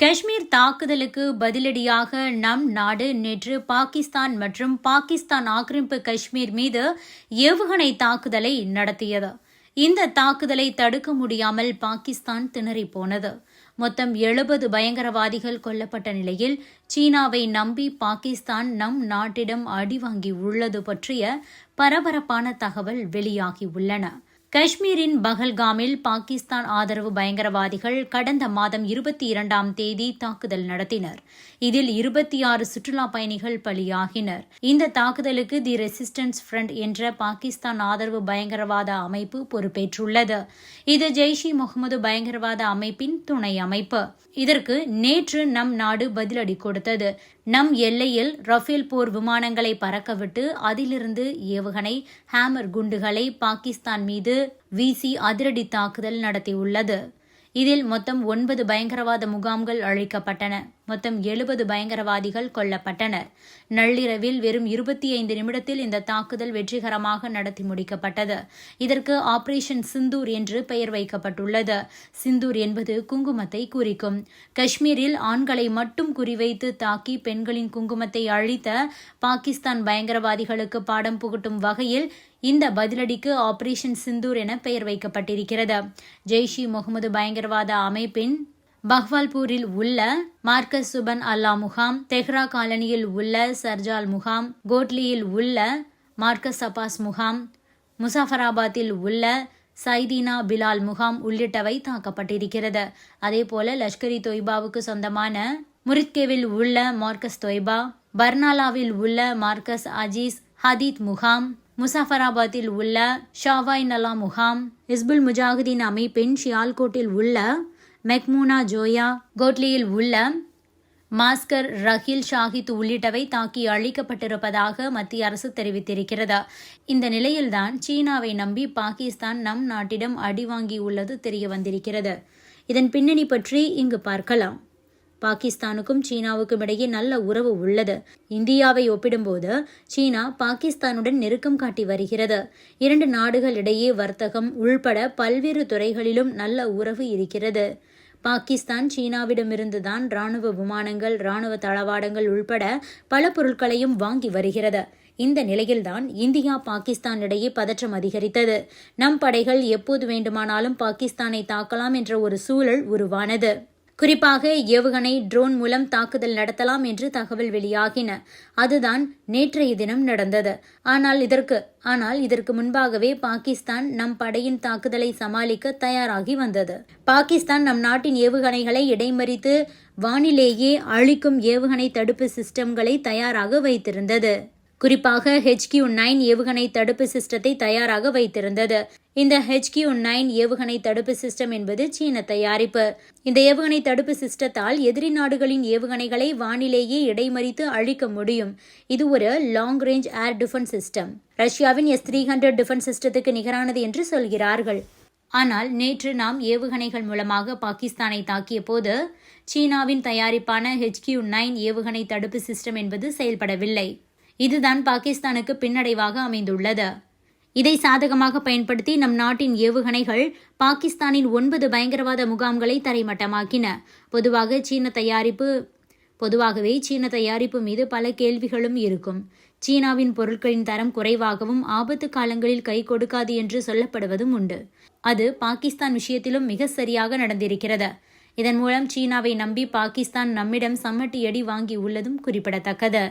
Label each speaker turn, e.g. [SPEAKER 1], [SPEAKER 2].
[SPEAKER 1] காஷ்மீர் தாக்குதலுக்கு பதிலடியாக நம் நாடு நேற்று பாகிஸ்தான் மற்றும் பாகிஸ்தான் ஆக்கிரமிப்பு காஷ்மீர் மீது ஏவுகணை தாக்குதலை நடத்தியது. இந்த தாக்குதலை தடுக்க முடியாமல் பாகிஸ்தான் திணறிப் போனது. மொத்தம் எழுபது பயங்கரவாதிகள் கொல்லப்பட்ட நிலையில் சீனாவை நம்பி பாகிஸ்தான் நம் நாட்டிடம் அடி வாங்கி உள்ளது பற்றிய பரபரப்பான தகவல் வெளியாகி உள்ளன. காஷ்மீரின் பகல்காமில் பாகிஸ்தான் ஆதரவு பயங்கரவாதிகள் கடந்த மாதம் இருபத்தி இரண்டாம் தேதி தாக்குதல் நடத்தினர். இதில் இருபத்தி ஆறு சுற்றுலா பயணிகள் பலியாகினர். இந்த தாக்குதலுக்கு தி ரெசிஸ்டன்ஸ் ஃப்ரண்ட் என்ற பாகிஸ்தான் ஆதரவு பயங்கரவாத அமைப்பு பொறுப்பேற்றுள்ளது. இது ஜெய்ஷ் இ முகமது பயங்கரவாத அமைப்பின் துணை அமைப்பு. இதற்கு நேற்று நம் நாடு பதிலடி கொடுத்தது. நம் எல்லையில் ரஃபேல் போர் விமானங்களை பறக்கவிட்டு அதிலிருந்து ஏவுகணை ஹேமர் குண்டுகளை பாகிஸ்தான் மீது வீசி அதிரடி தாக்குதல் நடத்தியுள்ளது. இதில் மொத்தம் ஒன்பது பயங்கரவாத முகாம்கள் அழிக்கப்பட்டன. மொத்தம் எழுபது பயங்கரவாதிகள் கொல்லப்பட்டனர். நள்ளிரவில் வெறும் இருபத்தி ஐந்து நிமிடத்தில் இந்த தாக்குதல் வெற்றிகரமாக நடத்தி முடிக்கப்பட்டது. இதற்கு ஆபரேஷன் சிந்தூர் என்று பெயர் வைக்கப்பட்டுள்ளது. சிந்தூர் என்பது குங்குமத்தை குறிக்கும். காஷ்மீரில் ஆண்களை மட்டும் குறிவைத்து தாக்கி பெண்களின் குங்குமத்தை அழித்த பாகிஸ்தான் பயங்கரவாதிகளுக்கு பாடம் புகட்டும் வகையில் இந்த பதிலடிக்கு ஆபரேஷன் சிந்தூர் என பெயர் வைக்கப்பட்டிருக்கிறது. ஜெய்ஷ் இ முகமது பயங்கரவாத அமைப்பின் பஹ்வால்பூரில் உள்ள மார்க்கஸ் சுபன் அல்லா முகாம் தெஹ்ரா காலனியில் உள்ள சர்ஜால் முகாம் கோட்லியில் உள்ள மார்க்கஸ் அப்பாஸ் முகாம் முசாஃபராபாத்தில் உள்ள சைதீனா பிலால் முகாம் உள்ளிட்டவை தாக்கப்பட்டிருக்கிறது. அதேபோல லஷ்கரி தொய்பாவுக்கு சொந்தமான முரித்கேவில் உள்ள மார்க்கஸ் தொய்பா பர்னாலாவில் உள்ள மார்க்கஸ் அஜீஸ் ஹதீத் முகாம் முசாஃபராபாத்தில் உள்ள ஷாவாய் நலா முகாம் இஸ்புல் முஜாஹுதீன் அமைப்பின் ஷியால்கோட்டில் உள்ள மெக்மூனா ஜோயா கோட்லியில் உள்ள மாஸ்கர் ரஹில் ஷாஹித் உள்ளிட்டவை தாக்கி அழிக்கப்பட்டிருப்பதாக மத்திய அரசு தெரிவித்திருக்கிறது. இந்த நிலையில்தான் சீனாவை நம்பி பாகிஸ்தான் நம் நாட்டிடம் அடி வாங்கியுள்ளது தெரிய வந்திருக்கிறது. இதன் பின்னணி பற்றி இங்கு பார்க்கலாம். பாகிஸ்தானுக்கும் சீனாவுக்கும் இடையே நல்ல உறவு உள்ளது. இந்தியாவை ஒப்பிடும்போது சீனா பாகிஸ்தானுடன் நெருக்கம் காட்டி வருகிறது. இரண்டு நாடுகளிடையே வர்த்தகம் உள்பட பல்வேறு துறைகளிலும் நல்ல உறவு இருக்கிறது. பாகிஸ்தான் சீனாவிடமிருந்துதான் ராணுவ விமானங்கள் ராணுவ தளவாடங்கள் உள்பட பல பொருட்களையும் வாங்கி வருகிறது. இந்த நிலையில்தான் இந்தியா பாகிஸ்தான் இடையே பதற்றம் அதிகரித்தது. நம் படைகள் எப்போது வேண்டுமானாலும் பாகிஸ்தானை தாக்கலாம் என்ற ஒரு சூழல் உருவானது. குறிப்பாக ஏவுகணை ட்ரோன் மூலம் தாக்குதல் நடத்தலாம் என்று தகவல் வெளியாகின. அதுதான் நேற்றைய தினம் நடந்தது. ஆனால் இதற்கு ஆனால் இதற்கு முன்பாகவே பாகிஸ்தான் நம் படையின் தாக்குதலை சமாளிக்க தயாராகி வந்தது. பாகிஸ்தான் நம் நாட்டின் ஏவுகணைகளை இடைமறித்து வானிலேயே அழிக்கும் ஏவுகணை தடுப்பு சிஸ்டம்களை தயாராக வைத்திருந்தது. குறிப்பாக ஹெச்கியூ நைன் ஏவுகணை தடுப்பு சிஸ்டத்தை தயாராக வைத்திருந்தது. இந்த ஹெச்கியூ நைன் ஏவுகணை தடுப்பு சிஸ்டம் என்பது சீன தயாரிப்பு. இந்த ஏவுகணை தடுப்பு சிஸ்டத்தால் எதிரி நாடுகளின் ஏவுகணைகளை வானிலேயே இடைமறித்து அழிக்க முடியும். இது ஒரு long range air defence system ரஷ்யாவின் எஸ் த்ரீ ஹண்ட்ரட் டிஃபென்ஸ் சிஸ்டத்துக்கு நிகரானது என்று சொல்கிறார்கள். ஆனால் நேற்று நாம் ஏவுகணைகள் மூலமாக பாகிஸ்தானை தாக்கிய போது சீனாவின் தயாரிப்பான ஹெச்கியூ நைன் ஏவுகணை தடுப்பு சிஸ்டம் என்பது செயல்படவில்லை. இதுதான் பாகிஸ்தானுக்கு பின்னடைவாக அமைந்துள்ளது. இதை சாதகமாக பயன்படுத்தி நம் நாட்டின் ஏவுகணைகள் பாகிஸ்தானின் ஒன்பது பயங்கரவாத முகாம்களை தரைமட்டமாக்கின. பொதுவாக சீன தயாரிப்பு பொதுவாகவே சீன தயாரிப்பு மீது பல கேள்விகளும் இருக்கும். சீனாவின் பொருட்களின் தரம் குறைவாகவும் ஆபத்து காலங்களில் கை கொடுக்காது என்று சொல்லப்படுவதும் உண்டு. அது பாகிஸ்தான் விஷயத்திலும் மிக சரியாக நடந்திருக்கிறது. இதன் மூலம் சீனாவை நம்பி பாகிஸ்தான் நம்மிடம் சம்மட்டியடி வாங்கி உள்ளதும் குறிப்பிடத்தக்கது.